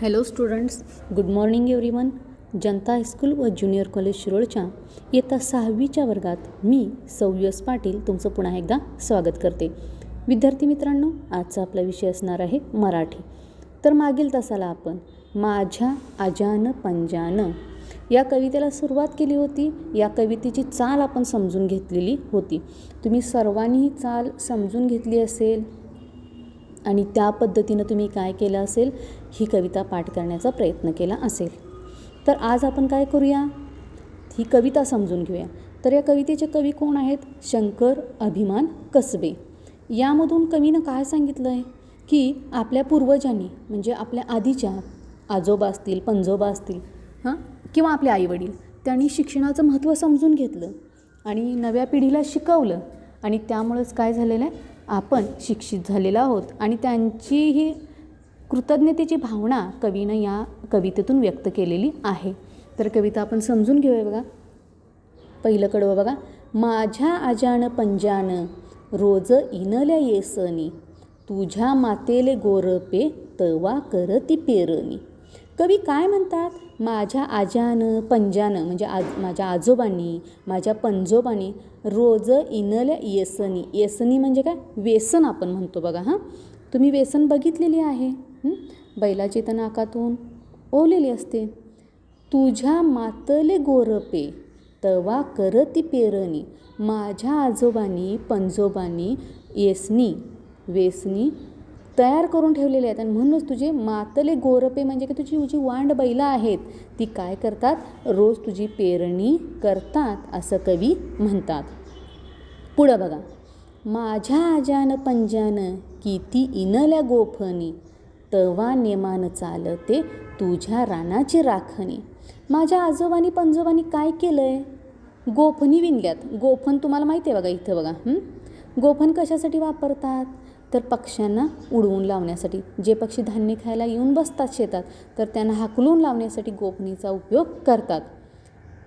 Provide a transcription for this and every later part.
Hello students good morning everyone Janata high school व junior college शिरोळच्या इयत्ता सहावीच्या वर्गात मी सौयस पाटील तुमचं पुन्हा एकदा स्वागत करते. विद्यार्थी मित्रांनो आजचा आपला विषय असणार आहे मराठी. तर मागील तासाला आपण माझ्या आजान पंजान या कवितेला सुरुवात केली होती. या कवितेची चाल आपण समजून घेतलेली होती. तुम्ही सर्वांनी ही चाल समजून घेतली असेल आणि त्या पद्धतीनं तुम्ही काय केलं असेल ही कविता पाठ करण्याचा प्रयत्न केला असेल. तर आज आपण काय करूया? ही कविता समजून घेऊया. तर या कवितेचे कवी कोण आहेत? शंकर अभिमान कसबे. यामधून कवीनं काय सांगितलं आहे की आपल्या पूर्वजांनी म्हणजे आपल्या आधीच्या आजोबा असतील पंजोबा असतील हां? किंवा आपले आईवडील त्यांनी शिक्षणाचं महत्त्व समजून घेतलं आणि नव्या पिढीला शिकवलं आणि त्यामुळंच काय झालेलं आहे? आपण शिक्षित झालेलो आहोत आणि त्यांची ही कृतज्ञतेची भावना कवीनं या कवितेतून व्यक्त केलेली आहे. तर कविता आपण समजून घेऊया बघा. पहिलं कडवं बघा. माझ्या आजान पंजान रोज इनल्या येसनी. तुझ्या मातेले गोरपे तवा करती पेरणी. कवी काय म्हणतात? माझ्या आज्यानं पंजानं म्हणजे आज माझ्या आजोबांनी माझ्या पंजोबांनी रोज इनल्या येसनी. येसनी म्हणजे काय? व्यसन आपण म्हणतो बघा हां? तुम्ही व्यसन बघितलेली आहे? बैलाची तर नाकातून ओलेली असते. तुझ्या मातले गोरपे तवा करती पेरणी. माझ्या आजोबांनी पंजोबांनी येसनी वेसनी तयार करून ठेवलेले आहेत. आणि म्हणूनच तुझे मातले गोरपे म्हणजे की तुझी जी वांड बैलं आहेत ती काय करतात? रोज तुझी पेरणी करतात असं कवी म्हणतात. पुढं बघा. माझ्या आजान पंजान किती इनल्या गोफनी तवा नेमान चालते तुझ्या रानाची राखणी. माझ्या आजोबानी पंजोबानी काय केलं आहे गोफणी विणल्यात. गोफण तुम्हाला माहिती आहे बघा इथं बघा. गोफण कशासाठी वापरतात? तर पक्ष्यांना उडवून लावण्यासाठी. जे पक्षी धान्य खायला येऊन बसतात शेतात तर त्यांना हाकलून लावण्यासाठी गोफणीचा उपयोग करतात.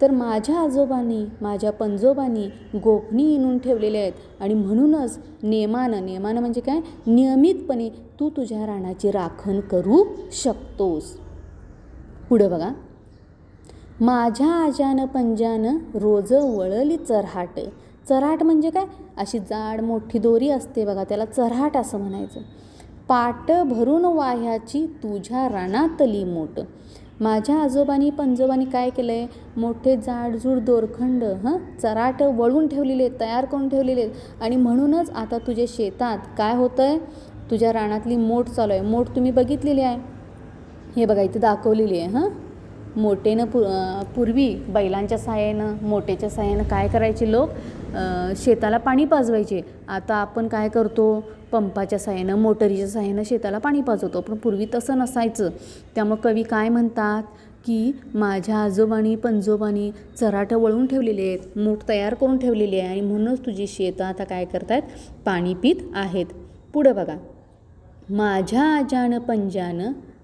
तर माझ्या आजोबांनी माझ्या पंजोबांनी गोफणी इणून ठेवलेले आहेत आणि म्हणूनच नेमानं नेमानं म्हणजे काय? नियमितपणे तू तुझ्या रानाची राखण करू शकतोस. पुढं बघा. माझ्या आजानं पंजानं रोज वळली चरहाट. चराट म्हणजे काय? अशी जाड मोठी दोरी असते बघा त्याला चराट असं म्हणायचं. पाट भरून वाह्याची तुझ्या रानातली मोठ माझ्या आजोबांनी पंजोबांनी काय केलं आहे मोठे जाडजूड दोरखंड हं? चराट वळून ठेवलेले आहेत तयार करून ठेवलेले. आहेत आणि म्हणूनच आता तुझ्या शेतात काय होतं आहे तुझ्या रानातली मोठ चालू आहे. मोठ तुम्ही बघितलेली आहे. हे बघा इथं दाखवलेली आहे हां? मोटेनं पु पूर्वी बैलांच्या साहाय्यानं मोठेच्या साहाय्यानं काय करायचे लोक? शेताला पाणी पाजवायचे. आता आपण काय करतो? पंपाच्या साहाय्यानं मोटरीच्या साहाय्यानं शेताला पाणी पाजवतो. पण पूर्वी तसं नसायचं. त्यामुळं कवी काय म्हणतात की माझ्या आजोबानी पंजोबानी चराटं वळून ठेवलेले आहेत. मूठ तयार करून ठेवलेली आहे. आणि म्हणूनच तुझी शेतं आता काय करतात पाणी पित आहेत. पुढं बघा. माझ्या आजान पंजान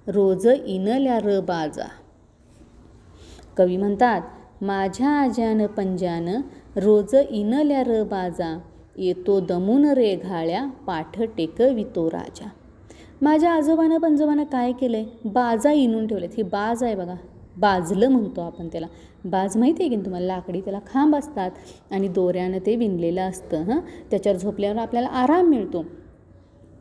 रोज इनल्या र बाजा. कवी म्हणतात माझ्या आज्यानं पंजान रोज इनल्या र बाजा येतो दमून रे घाळ्या पाठ टेकवितो राजा. माझ्या आजोबानं पंजोबानं काय केलं आहे बाजा इनून ठेवलेत. ही बाज आहे बघा. बाजलं म्हणतो आपण त्याला. बाज माहिती आहे की तुम्हाला? लाकडी त्याला खांब असतात आणि दोऱ्यानं ते विणलेलं असतं हां? त्याच्यावर झोपल्यावर आपल्याला आराम मिळतो.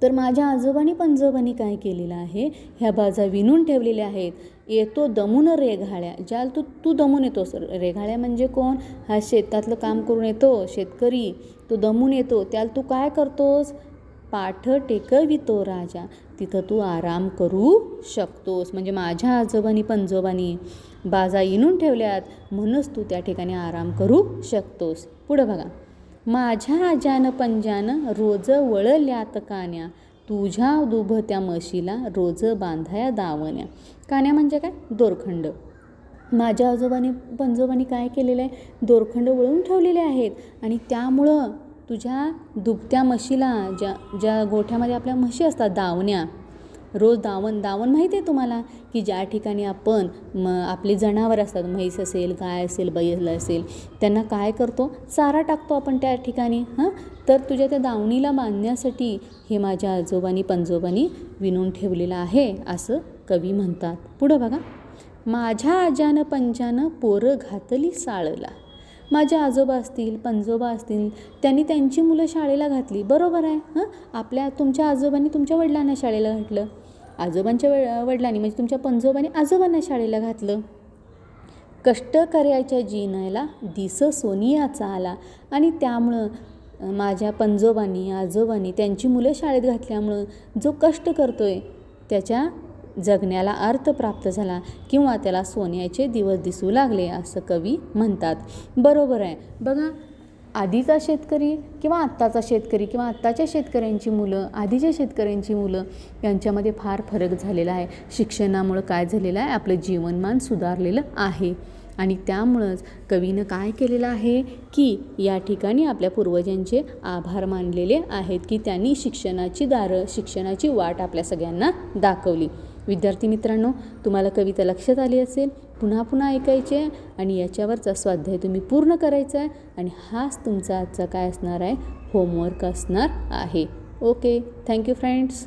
तर माझ्या आजोबानी पंजोबांनी काय केलेलं आहे? ह्या बाजा विणून ठेवलेल्या आहेत. येतो दमून रेघाळ्या. ज्याला तू तू दमून येतोस. रेघाळ्या म्हणजे कोण? हा शेतातलं काम करून येतो शेतकरी. तो दमून येतो. त्याला तू काय करतोस? पाठ टेकवितो राजा. तिथं तू आराम करू शकतोस. म्हणजे माझ्या आजोबांनी पंजोबानी बाजा इनून ठेवल्यात. म्हणूनच तू त्या ठिकाणी आराम करू शकतोस. पुढं बघा. माझ्या आजान पंजान रोज वळल्यात कान्या. तुझ्या दुभत्या म्हशीला रोज बांधाया दावण्या. कान्या म्हणजे काय? दोरखंड. माझ्या आजोबाने पंजोबानी काय केलेलं आहे? दोरखंड वळून ठेवलेले आहेत. आणि त्यामुळं तुझ्या दुभत्या म्हशीला ज्या ज्या गोठ्यामध्ये आपल्या म्हशी असतात दावण्या रोज दावण दावण माहिती आहे तुम्हाला? की ज्या ठिकाणी आपण म आपले जनावर असतात म्हैस असेल गाय असेल बैल असेल त्यांना काय करतो? चारा टाकतो आपण त्या ठिकाणी हां? तर तुझ्या त्या दावणीला बांधण्यासाठी हे माझ्या आजोबानी पंजोबानी विणून ठेवलेलं आहे असं कवी म्हणतात. पुढं बघा. माझ्या आजानं पंजानं पोरं घातली साळला. माझ्या आजोबा असतील पंजोबा असतील त्यांनी त्यांची मुलं शाळेला घातली. बरोबर आहे हां? आपल्या तुमच्या आजोबांनी तुमच्या वडिलांना शाळेला घातलं. आजोबांच्या वडिलांनी म्हणजे तुमच्या पंजोबाने आजोबांना शाळेला घातलं. कष्ट करायच्या जीनायला दिस सोनियाचा आला. आणि त्यामुळं माझ्या पंजोबांनी आजोबांनी त्यांची मुलं शाळेत घातल्यामुळं जो कष्ट करतोय त्याच्या जगण्याला अर्थ प्राप्त झाला किंवा त्याला सोन्याचे दिवस दिसू लागले असं कवी म्हणतात. बरोबर आहे. बघा आधीचा शेतकरी किंवा आत्ताचा शेतकरी किंवा आत्ताच्या शेतकऱ्यांची मुलं आधीच्या शेतकऱ्यांची मुलं यांच्यामध्ये फार फरक झालेला आहे. शिक्षणामुळं काय झालेलं आहे? आपलं जीवनमान सुधारलेलं आहे. आणि त्यामुळंच कवीनं काय केलेलं आहे? की या ठिकाणी आपल्या पूर्वजांचे आभार मानलेले आहेत की त्यांनी शिक्षणाची दारं शिक्षणाची वाट आपल्या सगळ्यांना दाखवली. विद्यार्थी मित्रांनो तुम्हाला कविता लक्षात आली असेल पुन्हा पुन्हा ऐकायची आहे आणि याच्यावरचा स्वाध्याय तुम्ही पूर्ण करायचा आहे आणि हाच तुमचा आजचा काय असणार आहे? होमवर्क असणार आहे. Okay thank you friends